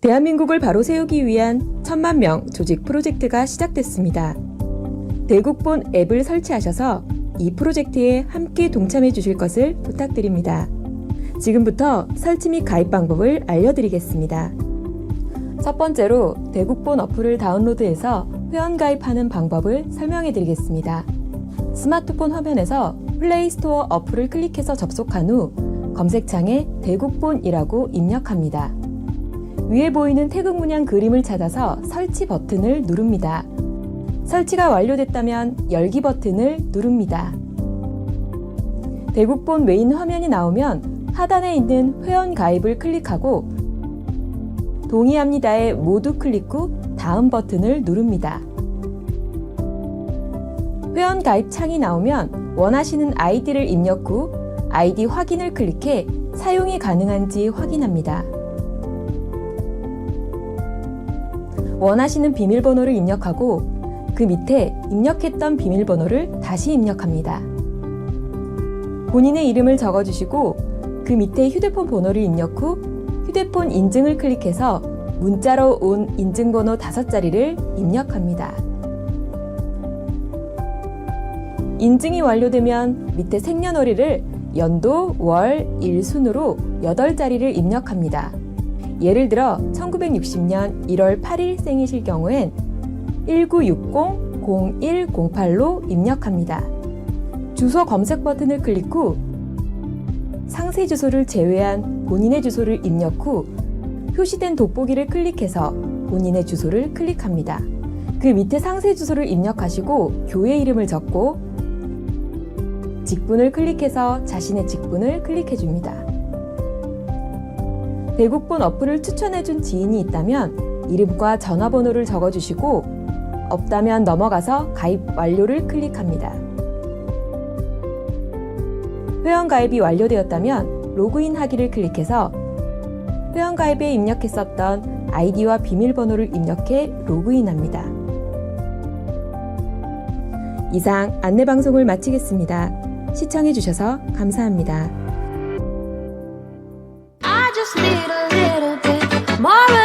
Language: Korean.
대한민국을 바로 세우기 위한 천만 명 조직 프로젝트가 시작됐습니다. 대국본 앱을 설치하셔서 이 프로젝트에 함께 동참해 주실 것을 부탁드립니다. 지금부터 설치 및 가입 방법을 알려드리겠습니다. 첫 번째로 대국본 어플을 다운로드해서 회원 가입하는 방법을 설명해 드리겠습니다. 스마트폰 화면에서 플레이스토어 어플을 클릭해서 접속한 후 검색창에 대국본이라고 입력합니다. 위에 보이는 태극 문양 그림을 찾아서 설치 버튼을 누릅니다. 설치가 완료됐다면 열기 버튼을 누릅니다. 대국본 메인 화면이 나오면 하단에 있는 회원 가입을 클릭하고 동의합니다에 모두 클릭 후 다음 버튼을 누릅니다. 회원 가입 창이 나오면 원하시는 아이디를 입력 후 아이디 확인을 클릭해 사용이 가능한지 확인합니다. 원하시는 비밀번호를 입력하고 그 밑에 입력했던 비밀번호를 다시 입력합니다. 본인의 이름을 적어주시고 그 밑에 휴대폰 번호를 입력 후 휴대폰 인증을 클릭해서 문자로 온 인증번호 5자리를 입력합니다. 인증이 완료되면 밑에 생년월일을 연도, 월, 일 순으로 8자리를 입력합니다. 예를 들어 1960년 1월 8일 생이실 경우엔 1960-0108로 입력합니다. 주소 검색 버튼을 클릭 후 상세 주소를 제외한 본인의 주소를 입력 후 표시된 돋보기를 클릭해서 본인의 주소를 클릭합니다. 그 밑에 상세 주소를 입력하시고 교회 이름을 적고 직분을 클릭해서 자신의 직분을 클릭해 줍니다. 대국본 어플을 추천해준 지인이 있다면 이름과 전화번호를 적어주시고 없다면 넘어가서 가입 완료를 클릭합니다. 회원 가입이 완료되었다면 로그인 하기를 클릭해서 회원 가입에 입력했었던 아이디와 비밀번호를 입력해 로그인합니다. 이상 안내 방송을 마치겠습니다. 시청해주셔서 감사합니다. tomorrow.